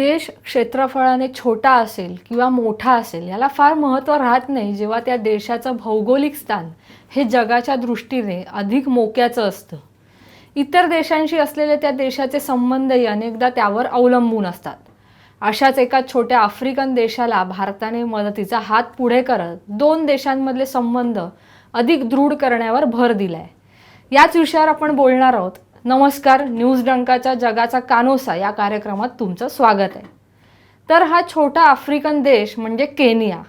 देश क्षेत्रफळाने छोटा असेल किंवा मोठा असेल याला फार महत्त्व राहत नाही जेव्हा त्या देशाचं भौगोलिक स्थान हे जगाच्या दृष्टीने अधिक मोक्याचं असतं. इतर देशांशी असलेले त्या देशाचे संबंधही अनेकदा त्यावर अवलंबून असतात. अशाच एका छोट्या आफ्रिकन देशाला भारताने मदतीचा हात पुढे करत दोन देशांमधले संबंध अधिक दृढ करण्यावर भर दिलाय. याच विषयावर आपण बोलणार आहोत. नमस्कार न्यूज डंकाच्या जगाचा कानोसा या कार्यक्रमात तुमचं स्वागत आहे. तर हा छोटा आफ्रिकन देश म्हणजे केनिया.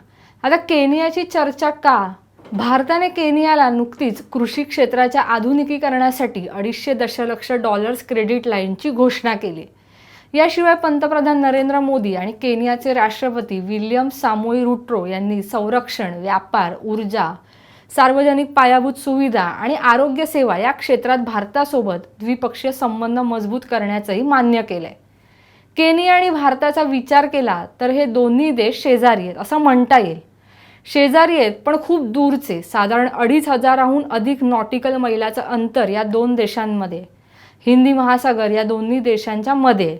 आता केनियाची चर्चा का? भारताने केनियाला नुकतीच कृषी क्षेत्राच्या आधुनिकीकरणासाठी अडीचशे दशलक्ष डॉलर्स क्रेडिट लाईनची घोषणा केली. याशिवाय पंतप्रधान नरेंद्र मोदी आणि केनियाचे राष्ट्रपती विल्यम सामोई रुट्रो यांनी संरक्षण व्यापार ऊर्जा सार्वजनिक पायाभूत सुविधा आणि आरोग्य सेवा या क्षेत्रात भारतासोबत द्विपक्षीय संबंध मजबूत करण्याचंही मान्य केलंय. केनिया आणि भारताचा विचार केला तर हे दोन्ही देश शेजारी आहेत असं म्हणता येईल. शेजारी आहेत पण खूप दूरचे साधारण अडीच हजाराहून अधिक नॉटिकल मैलाचं अंतर या दोन देशांमध्ये. हिंदी महासागर या दोन्ही देशांच्या मध्ये.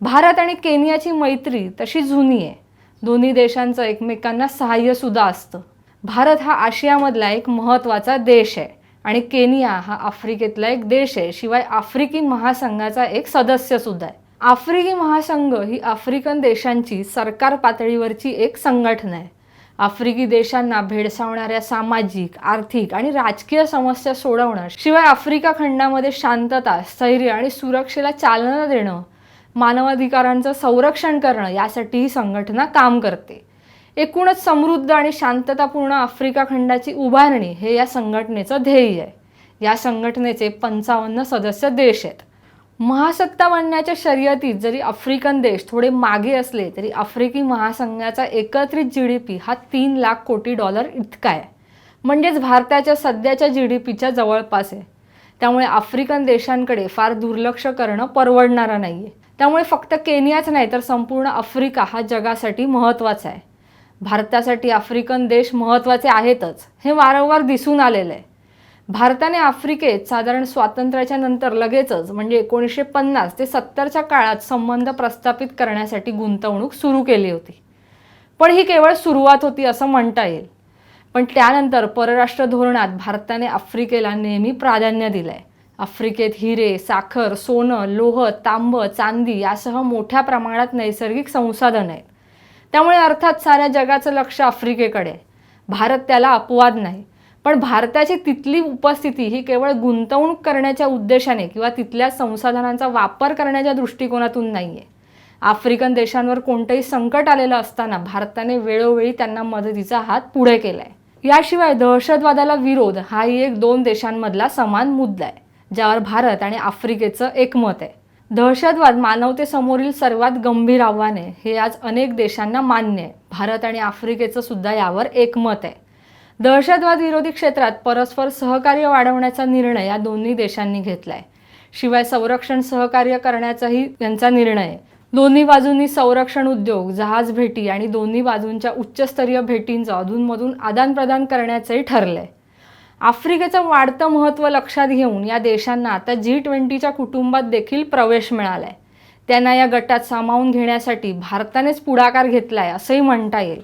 भारत आणि केनियाची मैत्री तशी जुनी आहे. दोन्ही देशांचं एकमेकांना सहाय्यसुद्धा असतं. भारत हा आशियामधला एक महत्त्वाचा देश आहे आणि केनिया हा आफ्रिकेतला एक देश आहे. शिवाय आफ्रिकी महासंघाचा एक सदस्यसुद्धा आहे. आफ्रिकी महासंघ ही आफ्रिकन देशांची सरकार पातळीवरची एक संघटना आहे. आफ्रिकी देशांना भेडसावणाऱ्या सामाजिक आर्थिक आणि राजकीय समस्या सोडवणं शिवाय आफ्रिका खंडामध्ये शांतता स्थैर्य आणि सुरक्षेला चालना देणं मानवाधिकारांचं संरक्षण करणं यासाठी ही संघटना काम करते. एकूणच समृद्ध आणि शांततापूर्ण आफ्रिका खंडाची उभारणी हे या संघटनेचं ध्येय आहे. या संघटनेचे पंचावन्न सदस्य देश आहेत. महासत्ता बनण्याच्या शर्यतीत जरी आफ्रिकन देश थोडे मागे असले तरी आफ्रिकी महासंघाचा एकत्रित जी डी पी हा तीन लाख कोटी डॉलर इतका आहे. म्हणजेच भारताच्या सध्याच्या जी डी पीच्या जवळपास आहे. त्यामुळे आफ्रिकन देशांकडे फार दुर्लक्ष करणं परवडणारं नाही आहे त्यामुळे फक्त केनियाच नाही तर संपूर्ण आफ्रिका हा जगासाठी महत्त्वाचा आहे. भारतासाठी आफ्रिकन देश महत्त्वाचे आहेतच हे वारंवार दिसून आलेलं आहे भारताने आफ्रिकेत साधारण स्वातंत्र्याच्या नंतर लगेचच म्हणजे एकोणीसशे पन्नास ते सत्तरच्या काळात संबंध प्रस्थापित करण्यासाठी गुंतवणूक सुरू केली होती. पण ही केवळ सुरुवात होती असं म्हणता येईल. पण त्यानंतर परराष्ट्र धोरणात भारताने आफ्रिकेला नेहमी प्राधान्य दिलंय. आफ्रिकेत हिरे साखर सोनं लोह तांब चांदी यासह मोठ्या प्रमाणात नैसर्गिक संसाधन आहेत. त्यामुळे अर्थात साऱ्या जगाचं लक्ष आफ्रिकेकडे भारत त्याला अपवाद नाही. पण भारताची तिथली उपस्थिती ही केवळ गुंतवणूक करण्याच्या उद्देशाने किंवा तिथल्या संसाधनांचा वापर करण्याच्या दृष्टिकोनातून नाही आहे आफ्रिकन देशांवर कोणतंही संकट आलेलं असताना भारताने वेळोवेळी त्यांना मदतीचा हात पुढे केला आहे याशिवाय दहशतवादाला विरोध हाही एक दोन देशांमधला समान मुद्दा आहे ज्यावर भारत आणि आफ्रिकेचं एकमत आहे. दहशतवाद मानवतेसमोरील सर्वात गंभीर आव्हान आहे. हे आज अनेक देशांना मान्य आहे. भारत आणि आफ्रिकेचं सुद्धा यावर एकमत आहे. दहशतवाद विरोधी क्षेत्रात परस्पर सहकार्य वाढवण्याचा निर्णय या दोन्ही देशांनी घेतलाय. शिवाय संरक्षण सहकार्य करण्याचाही त्यांचा निर्णय आहे. दोन्ही बाजूंनी संरक्षण उद्योग जहाज भेटी आणि दोन्ही बाजूंच्या उच्चस्तरीय भेटींचं अधूनमधून आदानप्रदान करण्याचंही ठरलंय. आफ्रिकेचं वाढतं महत्त्व लक्षात घेऊन या देशांना आता जी ट्वेंटीच्या कुटुंबात देखील प्रवेश मिळाला आहे त्यांना या गटात सामावून घेण्यासाठी भारतानेच पुढाकार घेतला आहे असंही म्हणता येईल.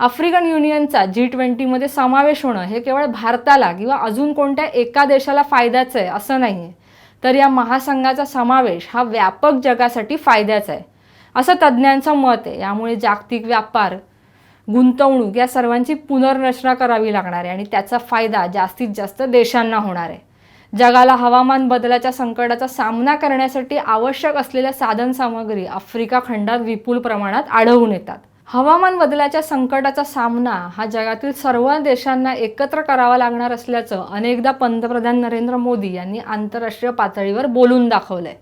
आफ्रिकन युनियनचा जी ट्वेंटीमध्ये समावेश होणं हे केवळ भारताला किंवा अजून कोणत्या एका देशाला फायद्याचं आहे असं नाही आहे तर या महासंघाचा समावेश हा व्यापक जगासाठी फायद्याचा आहे असं तज्ज्ञांचं मत आहे. यामुळे जागतिक व्यापार गुंतवणूक या सर्वांची पुनर्रचना करावी लागणार आहे आणि त्याचा फायदा जास्तीत जास्त देशांना होणार आहे. जगाला हवामान बदलाच्या संकटाचा सामना करण्यासाठी आवश्यक असलेल्या साधनसामग्री आफ्रिका खंडात विपुल प्रमाणात आढळून येतात. हवामान बदलाच्या संकटाचा सामना हा जगातील सर्व देशांना एकत्र करावा लागणार असल्याचं अनेकदा पंतप्रधान नरेंद्र मोदी यांनी आंतरराष्ट्रीय पातळीवर बोलून दाखवलंय.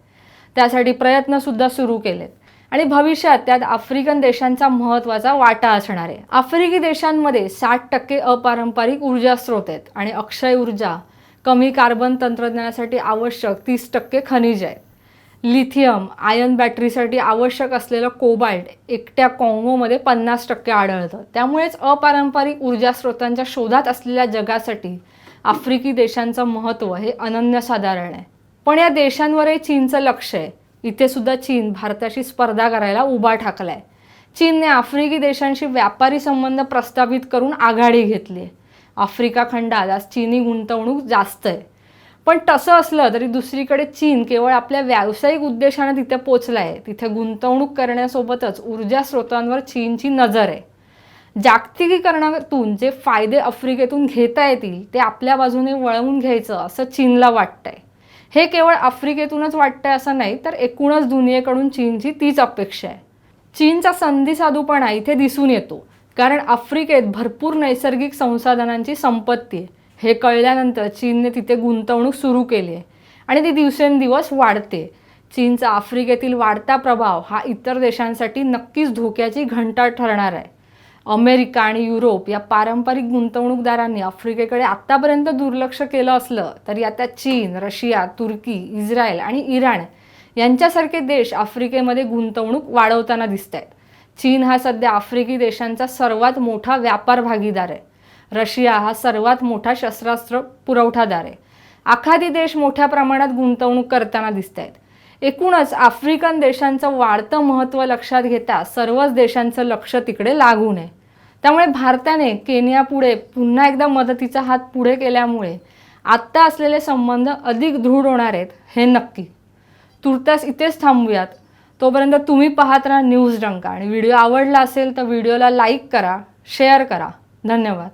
त्यासाठी प्रयत्न सुद्धा सुरू केलेत. आणि भविष्यात त्यात आफ्रिकन देशांचा महत्त्वाचा वाटा असणार आहे. आफ्रिकी देशांमध्ये साठ टक्के अपारंपरिक ऊर्जा स्रोत आहेत आणि अक्षय ऊर्जा कमी कार्बन तंत्रज्ञानासाठी आवश्यक तीस टक्के खनिज आहेत लिथियम आयन बॅटरीसाठी आवश्यक असलेलं कोबाल्ट एकट्या कॉंगोमध्ये पन्नास टक्के आढळतं. त्यामुळेच अपारंपरिक ऊर्जा स्रोतांच्या शोधात असलेल्या जगासाठी आफ्रिकी देशांचं महत्त्व हे अनन्यसाधारण आहे. पण या देशांवरही चीनचं लक्ष आहे. इथे सुद्धा चीन भारताशी स्पर्धा करायला उभा ठाकलाय. चीनने आफ्रिकी देशांशी व्यापारी संबंध प्रस्थापित करून आघाडी घेतली आहे आफ्रिका खंडात आज चीनी गुंतवणूक जास्त आहे. पण तसं असलं तरी दुसरीकडे चीन केवळ आपल्या व्यावसायिक उद्देशाने तिथे पोचला आहे तिथे गुंतवणूक करण्यासोबतच ऊर्जा स्रोतांवर चीनची नजर आहे. जागतिकीकरणातून जे फायदे आफ्रिकेतून घेता येतील ते आपल्या बाजूने वळवून घ्यायचं असं चीनला वाटतंय. हे केवळ आफ्रिकेतूनच वाटतंय असं नाही तर एकूणच दुनियेकडून चीनची तीच अपेक्षा आहे. चीनचा संधी साधूपणा इथे दिसून येतो कारण आफ्रिकेत भरपूर नैसर्गिक संसाधनांची संपत्ती आहे. हे कळल्यानंतर चीनने तिथे गुंतवणूक सुरू केली आहे आणि ती दिवसेंदिवस वाढते. चीनचा आफ्रिकेतील वाढता प्रभाव हा इतर देशांसाठी नक्कीच धोक्याची घंटा ठरणार आहे. अमेरिका आणि युरोप या पारंपरिक गुंतवणूकदारांनी आफ्रिकेकडे आत्तापर्यंत दुर्लक्ष केलं असलं तरी आता चीन रशिया तुर्की इस्रायल आणि इराण यांच्यासारखे देश आफ्रिकेमध्ये गुंतवणूक वाढवताना दिसत आहेत चीन हा सध्या आफ्रिकी देशांचा सर्वात मोठा व्यापार भागीदार आहे. रशिया हा सर्वात मोठा शस्त्रास्त्र पुरवठादार आहे. आखादी देश मोठ्या प्रमाणात गुंतवणूक करताना दिसत आहेत एकूणच आफ्रिकन देशांचं वाढतं महत्त्व लक्षात घेता सर्वच देशांचं लक्ष तिकडे लागू नये. त्यामुळे भारताने केनियापुढे पुन्हा एकदा मदतीचा हात पुढे केल्यामुळे आत्ता असलेले संबंध अधिक दृढ होणार आहेत हे नक्की. तुर्तास इथेच थांबूयात. तोपर्यंत तुम्ही पाहत राहा न्यूज डंका आणि व्हिडिओ आवडला असेल तर व्हिडिओला लाईक करा शेअर करा. धन्यवाद.